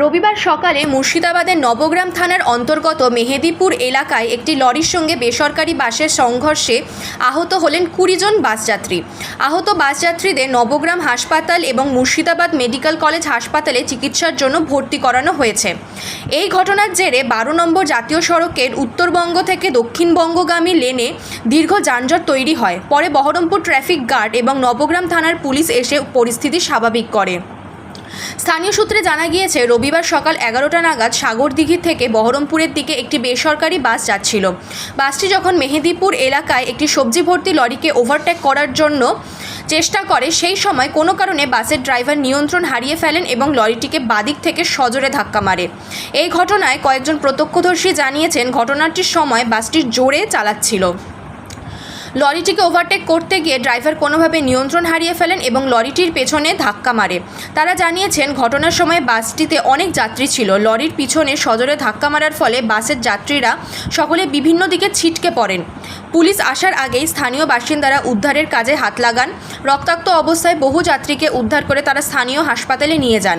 রবিবার সকালে মুর্শিদাবাদের নবগ্রাম থানার অন্তর্গত মেহেদিপুর এলাকায় একটি লরির সঙ্গে বেসরকারি বাসের সংঘর্ষে আহত হলেন কুড়ি জন বাসযাত্রী আহত বাসযাত্রীদের নবগ্রাম হাসপাতাল এবং মুর্শিদাবাদ মেডিকেল কলেজ হাসপাতালে চিকিৎসার জন্য ভর্তি করানো হয়েছে। এই ঘটনার জেরে বারো নম্বর জাতীয় সড়কের উত্তরবঙ্গ থেকে দক্ষিণবঙ্গগামী লেনে দীর্ঘ যানজট তৈরি হয়। পরে বহরমপুর ট্রাফিক গার্ড এবং নবগ্রাম থানার পুলিশ এসে পরিস্থিতি স্বাভাবিক করে। স্থানীয় সূত্রে জানা গিয়েছে, রবিবার সকাল এগারোটা নাগাদ সাগরদিঘি থেকে বহরমপুরের দিকে একটি বেসরকারি বাস যাচ্ছিল। বাসটি যখন মেহেদিপুর এলাকায় একটি সবজি ভর্তি লরিকে ওভারটেক করার জন্য চেষ্টা করে, সেই সময় কোনো কারণে বাসের ড্রাইভার নিয়ন্ত্রণ হারিয়ে ফেলেন এবং লরিটিকে বাদিক থেকে সজোরে ধাক্কা মারে। এই ঘটনায় কয়েকজন প্রত্যক্ষদর্শী জানিয়েছেন, ঘটনাটির সময় বাসটি জোরে চালাচ্ছিল। লরিটিকে ওভারটেক করতে গিয়ে ড্রাইভার কোনোভাবে নিয়ন্ত্রণ হারিয়ে ফেলেন এবং লরিটির পেছনে ধাক্কা মারে। তারা জানিয়েছেন, ঘটনার সময় বাসটিতে অনেক যাত্রী ছিল। লরির পিছনে সজোরে ধাক্কা মারার ফলে বাসের যাত্রীরা সকলে বিভিন্ন দিকে ছিটকে পড়েন। পুলিশ আসার আগেই স্থানীয় বাসিন্দারা উদ্ধারের কাজে হাত লাগান। রক্তাক্ত অবস্থায় বহু যাত্রীকে উদ্ধার করে তারা স্থানীয় হাসপাতালে নিয়ে যান।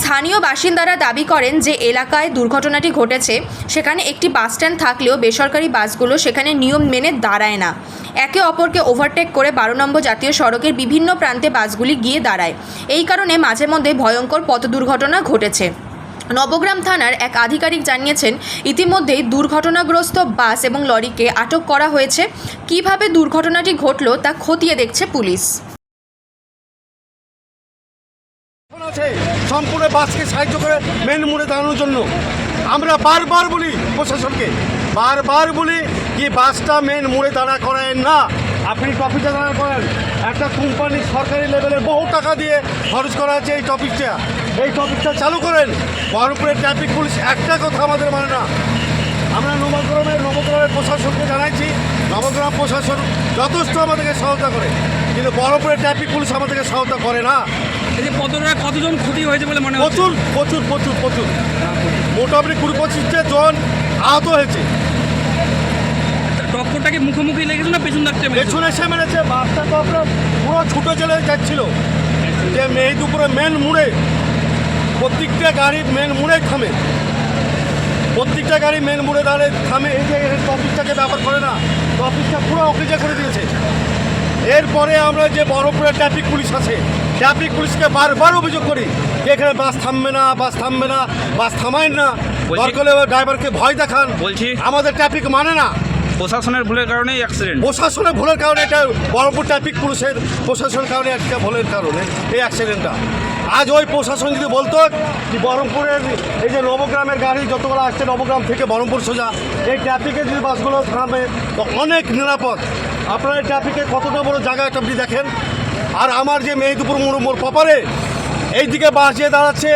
স্থানীয় বাসিন্দারা দাবি করেন যে, এলাকায় দুর্ঘটনাটি ঘটেছে, সেখানে একটি বাস স্ট্যান্ড থাকলেও বেসরকারি বাসগুলো সেখানে নিয়ম মেনে দাঁড়ায় না। একে অপরকে ওভারটেক করে বারো নম্বর জাতীয় সড়কের বিভিন্ন প্রান্তে বাসগুলি গিয়ে দাঁড়ায়। এই কারণে মাঝে মধ্যে ভয়ঙ্কর পথ দুর্ঘটনা ঘটেছে। নবগ্রাম থানার এক আধিকারিক জানিয়েছেন, ইতিমধ্যেই দুর্ঘটনাগ্রস্ত বাস এবং লরিকে আটক করা হয়েছে। কীভাবে দুর্ঘটনাটি ঘটল তা খতিয়ে দেখছে পুলিশ। সম্পূর্ণ বাসকে সাহায্য করে মেন মোড়ে দাঁড়ানোর জন্য। আমরা বারবার বলি প্রশাসনকে, বারবার বলি যে বাসটা মেন মোড়ে দাঁড়া করেন না। আপনি টপিকটা দাঁড়া করেন। একটা কোম্পানি সরকারি লেভেলে বহু টাকা দিয়ে খরচ করা আছে এই টপিকটা এই টপিকটা চালু করেন। বহরমপুরের ট্রাফিক পুলিশ একটা কথা আমাদের মানে না। আমরা নবগ্রামের নবগ্রামের প্রশাসনকে জানাইছি নবগ্রাম প্রশাসন যথেষ্ট আমাদেরকে সহায়তা করে কিন্তু বহরমপুরের ট্রাফিক পুলিশ আমাদেরকে সহায়তা করে না। এই যে কতজন ক্ষতি হয়েছে বলে মনে প্রচুর প্রচুর প্রচুর প্রচুর। মোটামুটি কুড়ি পঁচিশটা জন আহত হয়েছে। টক্করটাকে মুখোমুখি লেগেছে না পেছন থাকতে পেছনে এসে মেরেছে বাসটা তো আপনার পুরো ছুটে চলে যাচ্ছিল। যে মেয়ে দুপুরে মেন মুড়ে প্রত্যেকটা গাড়ি মেন মোড়ে থামে। প্রত্যেকটা গাড়ি মেন মোড়ে দাঁড়িয়ে থামে। এই যে টপিকটাকে ব্যাপার করে না টপিকটা পুরো অকেজা করে দিয়েছে। এরপরে আমরা যে বড়পুরের ট্রাফিক পুলিশ আছে ট্রাফিক পুলিশকে বারবার অভিযোগ করি যে এখানে বাস থামবে না বাস থামবে না বাস থামায় না। দরকার ড্রাইভারকে ভয় দেখান। বলছি। আমাদের ট্রাফিক মানে না। প্রশাসনের ভুলের কারণেই অ্যাক্সিডেন্ট প্রশাসনের ভুলের কারণে এটা বহরমপুর ট্রাফিক পুলিশের প্রশাসনের কারণে একটা ভুলের কারণে এই অ্যাক্সিডেন্টটা আজ ওই প্রশাসন যদি বলতো যে বহরমপুরের এই যে নবগ্রামের গাড়ি যতগুলো আসছে নবগ্রাম থেকে বহরমপুর সোজা, এই ট্রাফিকের যদি বাসগুলো থামে তো অনেক নিরাপদ। আপনারা এই ট্রাফিকে কতটা বড় জায়গা একটা আপনি দেখেন? আর আমার যে মেহেদুপুর মোড় পপারে এইদিকে বাস যে দাঁড়াচ্ছে,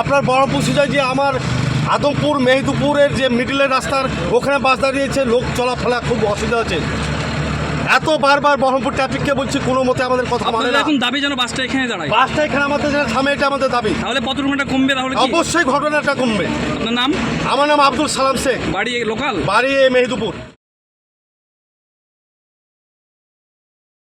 আপনার বহরমপুর সোজায় যে আমার আদমপুর, মেহেদুপুরের যে মিডিলের রাস্তার, ওখানে বাস দাঁড়িয়েছে, লোক চলাফেরা খুব অসুবিধা হচ্ছে। এত বারবার বহরমপুর ট্রাফিককে বলছি কোনো মতে আমাদের কথা মানে না। এখন দাবি যেন বাসটা এখানে দাঁড়ায়। বাসটা এখানে আমাদের যেন থামে এটা আমাদের দাবি। তাহলে কত ঘণ্টা কমবে তাহলে কি? অবশ্যই ঘটনাটা কমবে। আপনার নাম? আমার নাম আব্দুল সালাম শেখ। বাড়ি লোকাল? বাড়ি মেহেদুপুর।